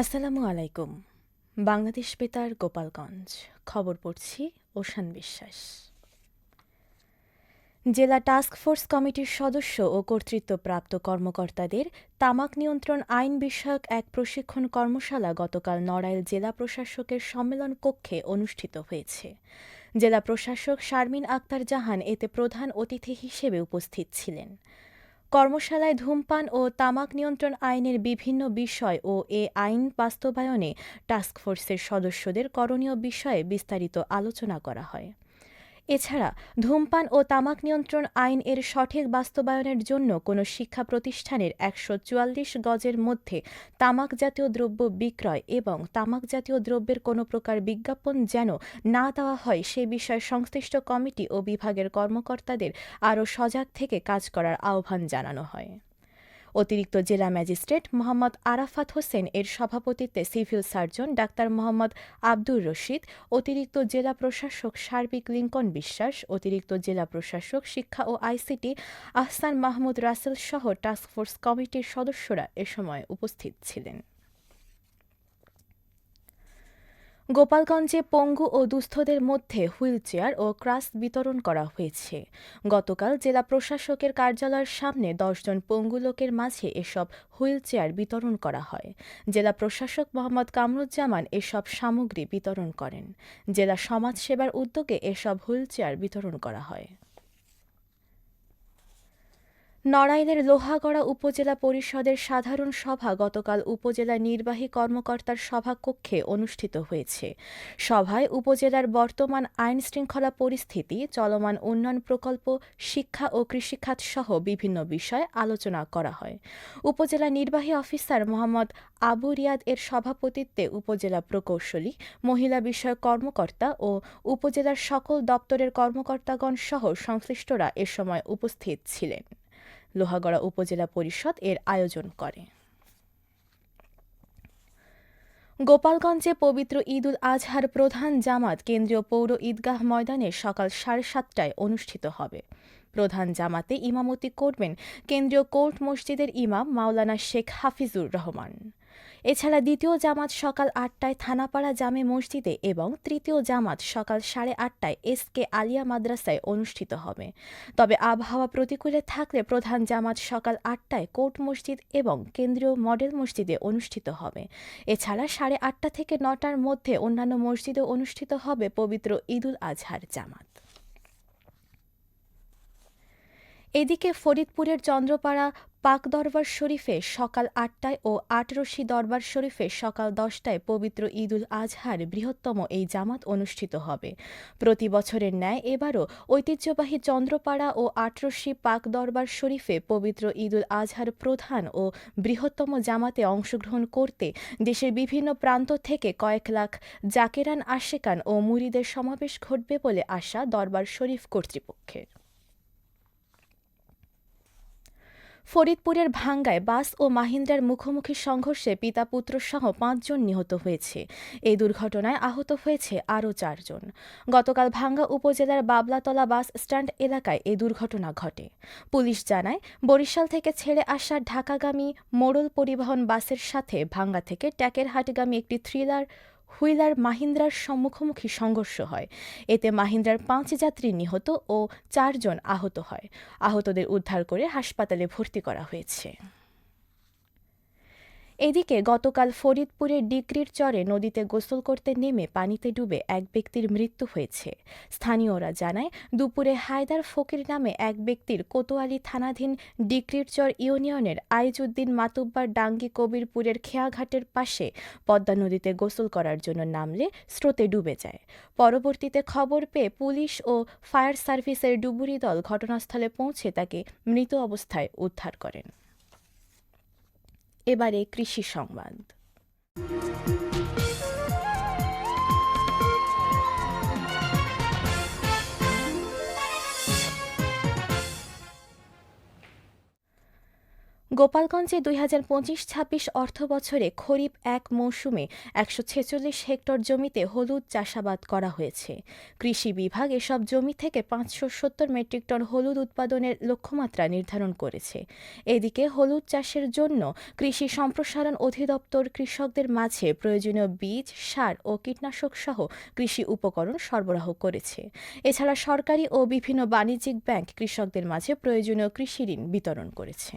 আসসালামু আলাইকুম। বাংলাদেশ বেতার, গোপালগঞ্জ। খবর পড়ছি ওশান বিশ্বাস। জেলা টাস্ক ফোর্স কমিটির সদস্য ও কর্তৃত্বপ্রাপ্ত কর্মকর্তাদের তামাক নিয়ন্ত্রণ আইন বিষয়ক এক প্রশিক্ষণ কর্মশালা গতকাল নড়াইল জেলা প্রশাসকের সম্মেলন কক্ষে অনুষ্ঠিত হয়েছে। জেলা প্রশাসক শারমিন আক্তার জাহান এতে প্রধান অতিথি হিসেবে উপস্থিত ছিলেন। কর্মশালায় ধূমপান ও তামাক নিয়ন্ত্রণ আইনের বিভিন্ন বিষয় ও এ আইন বাস্তবায়নে টাস্কফোর্সের সদস্যদের করণীয় বিষয়ে বিস্তারিত আলোচনা করা হয়। এছাড়া, ধূমপান ও তামাক নিয়ন্ত্রণ আইন এর সঠিক বাস্তবায়নের জন্য কোনো শিক্ষা প্রতিষ্ঠানের একশো চুয়াল্লিশ গজের মধ্যে তামাক জাতীয় দ্রব্য বিক্রয় এবং তামাক জাতীয় দ্রব্যের কোনো প্রকার বিজ্ঞাপন যেন না দেওয়া হয় সে বিষয়ে সংশ্লিষ্ট কমিটি ও বিভাগের কর্মকর্তাদের আরও সজাগ থেকে কাজ করার আহ্বান জানানো হয়। অতিরিক্ত জেলা ম্যাজিস্ট্রেট মোহাম্মদ আরাফাত হোসেন এর সভাপতিত্বে civil surgeon doctor Mohammad Abdur Rashid, অতিরিক্ত জেলা প্রশাসক সার্বিক লিঙ্কন বিশ্বাস, অতিরিক্ত জেলা প্রশাসক শিক্ষা ও আইসিটি আহসান মাহমুদ রাসেল সহ টাস্কফোর্স কমিটির সদস্যরা এ সময় উপস্থিত ছিলেন। গোপালগঞ্জে পঙ্গু ও দুস্থদের মধ্যে হুইল চেয়ার ও ক্রাস বিতরণ করা হয়েছে। গতকাল জেলা প্রশাসকের কার্যালয়ের সামনে দশজন পঙ্গু লোকের মাঝে এসব হুইল চেয়ার বিতরণ করা হয়। জেলা প্রশাসক মোহাম্মদ কামরুজ্জামান এসব সামগ্রী বিতরণ করেন। জেলা সমাজসেবার উদ্যোগে এসব হুইল চেয়ার বিতরণ করা হয়। নড়াইলের লোহাগড়া উপজেলা পরিষদের সাধারণ সভা গতকাল উপজেলা নির্বাহী কর্মকর্তার সভাকক্ষে অনুষ্ঠিত হয়েছে। সভায় উপজেলার বর্তমান আইন শৃঙ্খলা পরিস্থিতি, চলমান উন্নয়ন প্রকল্প, শিক্ষা ও কৃষিখাত সহ বিভিন্ন বিষয়ে আলোচনা করা হয়। উপজেলা নির্বাহী অফিসার মোহাম্মদ আবু রিয়াদ এর সভাপতিত্বে উপজেলা প্রকৌশলী, মহিলা বিষয়ক কর্মকর্তা ও উপজেলার সকল দপ্তরের কর্মকর্তাগণ সহ সংশ্লিষ্টরা এ সময় উপস্থিত ছিলেন। লোহাগড়া উপজেলা পরিষদ এর আয়োজন করে। গোপালগঞ্জে পবিত্র ঈদ উল আজহার প্রধান জামাত কেন্দ্রীয় পৌর ঈদগাহ ময়দানে সকাল সাড়ে সাতটায় অনুষ্ঠিত হবে। প্রধান জামাতে ইমামতি করবেন কেন্দ্রীয় কোর্ট মসজিদের ইমাম মাওলানা শেখ হাফিজুর রহমান। এছাড়া দ্বিতীয় জামাত সকাল আটটায় থানাপাড়া জামে মসজিদে এবং তৃতীয় জামাত সকাল সাড়ে আটটায় এস কে আলিয়া মাদ্রাসায় অনুষ্ঠিত হবে। তবে আবহাওয়া প্রতিকূলে থাকলে প্রধান জামাত সকাল আটটায় কোর্ট মসজিদ এবং কেন্দ্রীয় মডেল মসজিদে অনুষ্ঠিত হবে। এছাড়া সাড়ে আটটা থেকে নটার মধ্যে অন্যান্য মসজিদে অনুষ্ঠিত হবে পবিত্র ঈদুল আজহার জামাত। এদিকে ফরিদপুরের চন্দ্রপাড়া পাক দরবার শরীফে সকাল আটটায় ও আটরশি দরবার শরীফে সকাল দশটায় পবিত্র ঈদুল আজহার বৃহত্তম এই জামাত অনুষ্ঠিত হবে। প্রতি বছরের ন্যায় এবারও ঐতিহ্যবাহী চন্দ্রপাড়া ও আটরশি পাক দরবার শরীফে পবিত্র ঈদুল আজহার প্রধান ও বৃহত্তম জামাতে অংশগ্রহণ করতে দেশের বিভিন্ন প্রান্ত থেকে কয়েক লাখ জাকেরান, আশেকান ও মুরিদের সমাবেশ ঘটবে বলে আশা দরবার শরীফ কর্তৃপক্ষের। ফরিদপুরের ভাঙ্গায় বাস ও মাহিন্দ্রার মুখোমুখি সংঘর্ষে পিতা পুত্রসহ পাঁচজন নিহত হয়েছে। এই দুর্ঘটনায় আহত হয়েছে আরও চারজন। গতকাল ভাঙ্গা উপজেলার বাবলাতলা বাস স্ট্যান্ড এলাকায় এই দুর্ঘটনা ঘটে। পুলিশ জানায়, বরিশাল থেকে ছেড়ে আসা ঢাকাগামী মোড়ল পরিবহন বাসের সাথে ভাঙ্গা থেকে ট্যাকেরহাটগামী একটি থ্রিলার হুইলার মাহিন্দ্রার সম্মুখোমুখি সংঘর্ষ হয়। এতে মাহিন্দ্রার পাঁচ যাত্রী নিহত ও চারজন আহত হয়। আহতদের উদ্ধার করে হাসপাতালে ভর্তি করা হয়েছে। এদিকে গতকাল ফরিদপুরের ডিক্রির চরে নদীতে গোসল করতে নেমে পানিতে ডুবে এক ব্যক্তির মৃত্যু হয়েছে। স্থানীয়রা জানায়, দুপুরে হায়দার ফকির নামে এক ব্যক্তির কোতোয়ালি থানাধীন ডিক্রির চর ইউনিয়নের আইজুদ্দিন মাতুব্বার ডাঙ্গি কবিরপুরের খেয়াঘাটের পাশে পদ্মা নদীতে গোসল করার জন্য নামলে স্রোতে ডুবে যায়। পরবর্তীতে খবর পেয়ে পুলিশ ও ফায়ার সার্ভিসের ডুবুরি দল ঘটনাস্থলে পৌঁছে তাকে মৃত অবস্থায় উদ্ধার করেন। এবারে কৃষি সংবাদ। গোপালগঞ্জে দুই হাজার পঁচিশ ছাব্বিশ অর্থ বছরে খরিফ এক মৌসুমে একশো ছেচল্লিশ হেক্টর জমিতে হলুদ চাষাবাদ করা হয়েছে। কৃষি বিভাগ এসব জমি থেকে পাঁচশো সত্তর মেট্রিক টন হলুদ উৎপাদনের লক্ষ্যমাত্রা নির্ধারণ করেছে। এদিকে হলুদ চাষের জন্য কৃষি সম্প্রসারণ অধিদপ্তর কৃষকদের মাঝে প্রয়োজনীয় বীজ, সার ও কীটনাশক সহ কৃষি উপকরণ সরবরাহ করেছে। এছাড়া সরকারি ও বিভিন্ন বাণিজ্যিক ব্যাংক কৃষকদের মাঝে প্রয়োজনীয় কৃষি ঋণ বিতরণ করেছে।